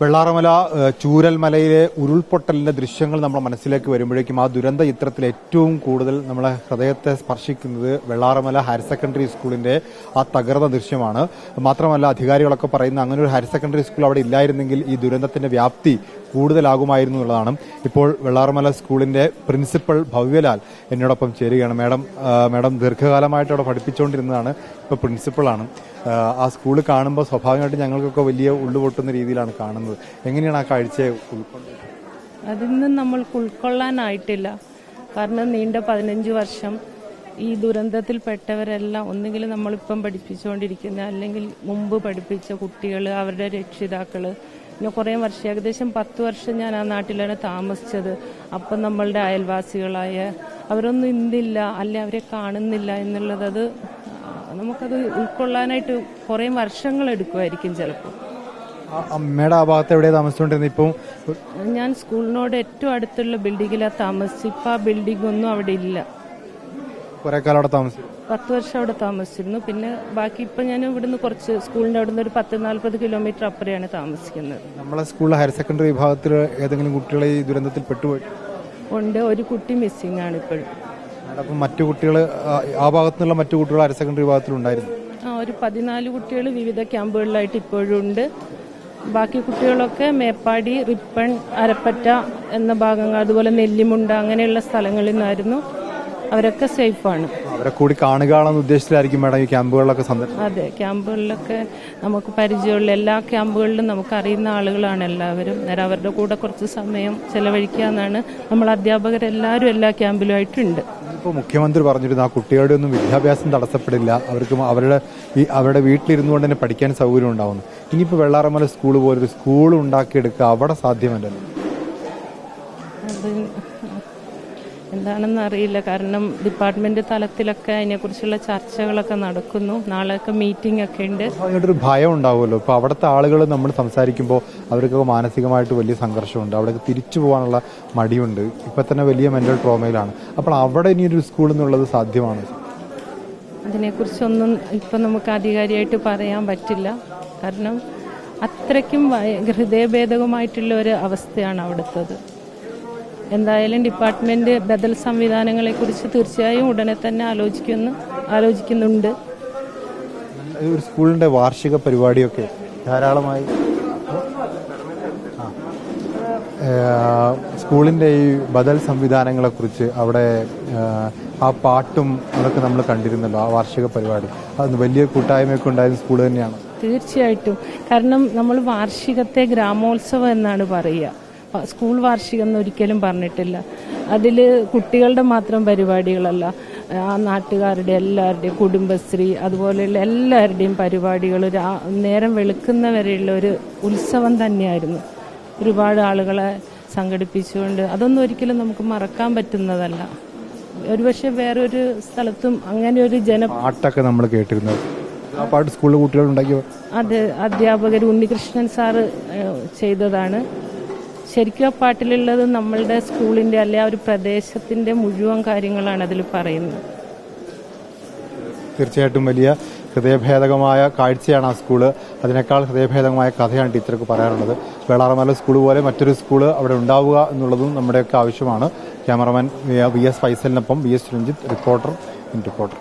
വെള്ളാറമല ചൂരൽമലയിലെ ഉരുൾപൊട്ടലിന്റെ ദൃശ്യങ്ങൾ നമ്മുടെ മനസ്സിലേക്ക് വരുമ്പോഴേക്കും ആ ദുരന്ത ചിത്രത്തിൽ ഏറ്റവും കൂടുതൽ നമ്മളെ ഹൃദയത്തെ സ്പർശിക്കുന്നത് വെള്ളാറമല ഹയർ സെക്കൻഡറി സ്കൂളിന്റെ ആ തകർന്ന ദൃശ്യമാണ്. മാത്രമല്ല അധികാരികളൊക്കെ പറയുന്ന അങ്ങനെ ഒരു ഹയർ സെക്കൻഡറി സ്കൂൾ അവിടെ ഇല്ലായിരുന്നെങ്കിൽ ഈ ദുരന്തത്തിന്റെ വ്യാപ്തി കൂടുതലാകുമായിരുന്നു എന്നുള്ളതാണ്. ഇപ്പോൾ വെള്ളാർമല സ്കൂളിന്റെ പ്രിൻസിപ്പൽ ഭവ്യലാൽ എന്നോടൊപ്പം ചേരുകയാണ്. മാഡം മാഡം ദീർഘകാലമായിട്ട് അവിടെ പഠിപ്പിച്ചുകൊണ്ടിരുന്നതാണ്. ഇപ്പോൾ പ്രിൻസിപ്പളാണ് ആ, സ്കൂൾ കാണുമ്പോൾ സ്വാഭാവികമായിട്ട് ഞങ്ങൾക്കൊക്കെ വലിയ ഉള്ളുപൊട്ടുന്ന രീതിയിലാണ് കാണുന്നത്. എങ്ങനെയാണ് ആ കാഴ്ചയെ ഉൾക്കൊണ്ടത് അതിന്നും നമ്മൾക്ക് ഉൾക്കൊള്ളാനായിട്ടില്ല. കാരണം നീണ്ട പതിനഞ്ച് വർഷം ഈ ദുരന്തത്തിൽപ്പെട്ടവരെല്ലാം ഒന്നുകിൽ നമ്മളിപ്പം പഠിപ്പിച്ചുകൊണ്ടിരിക്കുന്ന അല്ലെങ്കിൽ മുമ്പ് പഠിപ്പിച്ച കുട്ടികൾ അവരുടെ രക്ഷിതാക്കൾ പിന്നെ കുറേ വർഷം ഏകദേശം പത്ത് വർഷം ഞാൻ ആ നാട്ടിലാണ് താമസിച്ചത്. അപ്പം നമ്മളുടെ അയൽവാസികളായ അവരൊന്നും ഇന്നില്ല അല്ലെ അവരെ കാണുന്നില്ല എന്നുള്ളത് അത് നമുക്കത് ഉൾക്കൊള്ളാനായിട്ട് കുറേ വർഷങ്ങൾ എടുക്കുമായിരിക്കും ചിലപ്പോൾ. അമ്മയുടെ ആ ഭാഗത്ത് എവിടെയാണ് താമസിച്ചുകൊണ്ടിരുന്നത് ഇപ്പം? ഞാൻ സ്കൂളിനോട് ഏറ്റവും അടുത്തുള്ള ബിൽഡിങ്ങിലാണ് താമസിച്ചു ഇപ്പം ആ ബിൽഡിംഗ് ഒന്നും അവിടെ ഇല്ല. കുറെ കാലം അവിടെ താമസിച്ചു. പത്ത് വർഷം അവിടെ താമസിച്ചിരുന്നു. പിന്നെ ബാക്കി ഇപ്പം ഞാൻ ഇവിടുന്ന് കുറച്ച് സ്കൂളിന്റെ അവിടുന്ന് ഒരു പത്ത് നാൽപ്പത് കിലോമീറ്റർ അപ്പുറയാണ് താമസിക്കുന്നത്. നമ്മളെ സ്കൂളിലെ ഹയർ സെക്കൻഡറി വിഭാഗത്തിൽ ഏതെങ്കിലും കുട്ടികളെ ഈ ദുരന്തത്തിൽ പെട്ടുപോയി? ഉണ്ട്. ഒരു കുട്ടി മിസ്സിംഗ് ആണ് ഇപ്പോഴും. അപ്പം മറ്റു കുട്ടികൾ ആ ഭാഗത്തു നിന്നുള്ള മറ്റു കുട്ടികൾ ഹയർ സെക്കൻഡറി വിഭാഗത്തിലുണ്ടായിരുന്നു ആ ഒരു പതിനാല് കുട്ടികൾ വിവിധ ക്യാമ്പുകളിലായിട്ട് ഇപ്പോഴും ഉണ്ട്. ബാക്കി കുട്ടികളൊക്കെ മേപ്പാടി റിപ്പൺ അരപ്പറ്റ എന്ന ഭാഗങ്ങൾ അതുപോലെ നെല്ലിമുണ്ട അങ്ങനെയുള്ള സ്ഥലങ്ങളിൽ നിന്നായിരുന്നു. അവരൊക്കെ സേഫാണ്. അവരെ കൂടി കാണുകയാണെന്ന് ഉദ്ദേശത്തിലായിരിക്കും മാഡം ഈ ക്യാമ്പുകളിലൊക്കെ സന്ദർശനം. അതെ ക്യാമ്പുകളിലൊക്കെ നമുക്ക് പരിചയമുള്ള എല്ലാ ക്യാമ്പുകളിലും നമുക്ക് അറിയുന്ന ആളുകളാണ് എല്ലാവരും. നേരെ അവരുടെ കൂടെ കുറച്ച് സമയം ചെലവഴിക്കുക എന്നാണ് നമ്മൾ അധ്യാപകരെല്ലാവരും എല്ലാ ക്യാമ്പിലുമായിട്ടുണ്ട്. ഇപ്പോൾ മുഖ്യമന്ത്രി പറഞ്ഞിരുന്നു ആ കുട്ടികളുടെ ഒന്നും വിദ്യാഭ്യാസം തടസ്സപ്പെടില്ല. അവർക്ക് അവരുടെ ഈ അവരുടെ വീട്ടിലിരുന്നു കൊണ്ട് തന്നെ പഠിക്കാൻ സൗകര്യം ഉണ്ടാവുന്നു. ഇനിയിപ്പോൾ വെള്ളാറമല സ്കൂൾ പോലൊരു സ്കൂൾ ഉണ്ടാക്കിയെടുക്കുക അവിടെ സാധ്യമല്ലല്ലോ അത് എന്താണെന്ന് അറിയില്ല. കാരണം ഡിപ്പാർട്ട്മെന്റ് തലത്തിലൊക്കെ അതിനെക്കുറിച്ചുള്ള ചർച്ചകളൊക്കെ നടക്കുന്നു. നാളെയൊക്കെ മീറ്റിംഗ് ഒക്കെ ഉണ്ട്. ഒരു ഭയം ഉണ്ടാവുമല്ലോ. ഇപ്പോൾ അവിടുത്തെ ആളുകൾ നമ്മൾ സംസാരിക്കുമ്പോൾ അവർക്കൊക്കെ മാനസികമായിട്ട് വലിയ സംഘർഷമുണ്ട്. അവിടെ തിരിച്ചു പോകാനുള്ള മടിയുണ്ട്. ഇപ്പം തന്നെ വലിയ മെന്റൽ ട്രോമയിലാണ് അപ്പോൾ അവിടെ ഇനി ഒരു സ്കൂൾ എന്നുള്ളത് സാധ്യമാണ്? അതിനെക്കുറിച്ചൊന്നും ഇപ്പം നമുക്ക് അധികാരിയായിട്ട് പറയാൻ പറ്റില്ല. കാരണം അത്രയ്ക്കും ഹൃദയഭേദകമായിട്ടുള്ള ഒരു അവസ്ഥയാണ് അവിടുത്തത്. എന്തായാലും ഡിപ്പാർട്ട്മെന്റ് ബദൽ സംവിധാനങ്ങളെക്കുറിച്ച് തീർച്ചയായും ഉടനെ തന്നെ ആലോചിക്കുന്നു ആലോചിക്കുന്നുണ്ട്. ഒരു സ്കൂളിന്റെ വാർഷിക പരിപാടിയൊക്കെ ധാരാളമായി. സ്കൂളിന്റെ ഈ ബദൽ സംവിധാനങ്ങളെ കുറിച്ച് അവിടെ ആ പാട്ടും അതൊക്കെ നമ്മൾ കണ്ടിരുന്നല്ലോ ആ വാർഷിക പരിപാടി. അത് വലിയ കൂട്ടായ്മയൊക്കെ ഉണ്ടായിരുന്ന സ്കൂൾ തന്നെയാണ്. തീർച്ചയായിട്ടും. കാരണം നമ്മൾ വാർഷികത്തെ ഗ്രാമോത്സവം എന്നാണ് പറയുക. സ്കൂൾ വാർഷികം എന്ന് ഒരിക്കലും പറഞ്ഞിട്ടില്ല. അതിൽ കുട്ടികളുടെ മാത്രം പരിപാടികളല്ല. ആ നാട്ടുകാരുടെ എല്ലാവരുടെയും കുടുംബശ്രീ അതുപോലെയുള്ള എല്ലാവരുടെയും പരിപാടികൾ ഒരു നേരം വെളുക്കുന്നവരെയുള്ള ഒരു ഉത്സവം തന്നെയായിരുന്നു. ഒരുപാട് ആളുകളെ സംഘടിപ്പിച്ചുകൊണ്ട് അതൊന്നും ഒരിക്കലും നമുക്ക് മറക്കാൻ പറ്റുന്നതല്ല. ഒരുപക്ഷെ വേറൊരു സ്ഥലത്തും അങ്ങനെ ഒരു ജന പാട്ടൊക്കെ നമ്മൾ കേട്ടിരുന്നത്. ആ പാട്ട് സ്കൂളിലെ കുട്ടികൾ ഉണ്ടാക്കിയോ? അത് അധ്യാപകർ ഉണ്ണികൃഷ്ണൻ സാറ് ചെയ്തതാണ്. ശരിക്കും ആ പാട്ടിലുള്ളത് നമ്മളുടെ സ്കൂളിന്റെ അല്ലെ ആ ഒരു പ്രദേശത്തിന്റെ മുഴുവൻ കാര്യങ്ങളാണ് അതിൽ പറയുന്നത്. തീർച്ചയായിട്ടും വലിയ ഹൃദയഭേദകമായ കാഴ്ചയാണ് ആ സ്കൂൾ. അതിനേക്കാൾ ഹൃദയഭേദകമായ കഥയാണ് ടീച്ചർക്ക് പറയാനുള്ളത്. വേളാറമല സ്കൂൾ പോലെ മറ്റൊരു സ്കൂൾ അവിടെ ഉണ്ടാവുക എന്നുള്ളതും നമ്മുടെയൊക്കെ ആവശ്യമാണ്. Cameraman V S ഫൈസലിനൊപ്പം V S Ranjith reporter in reporter.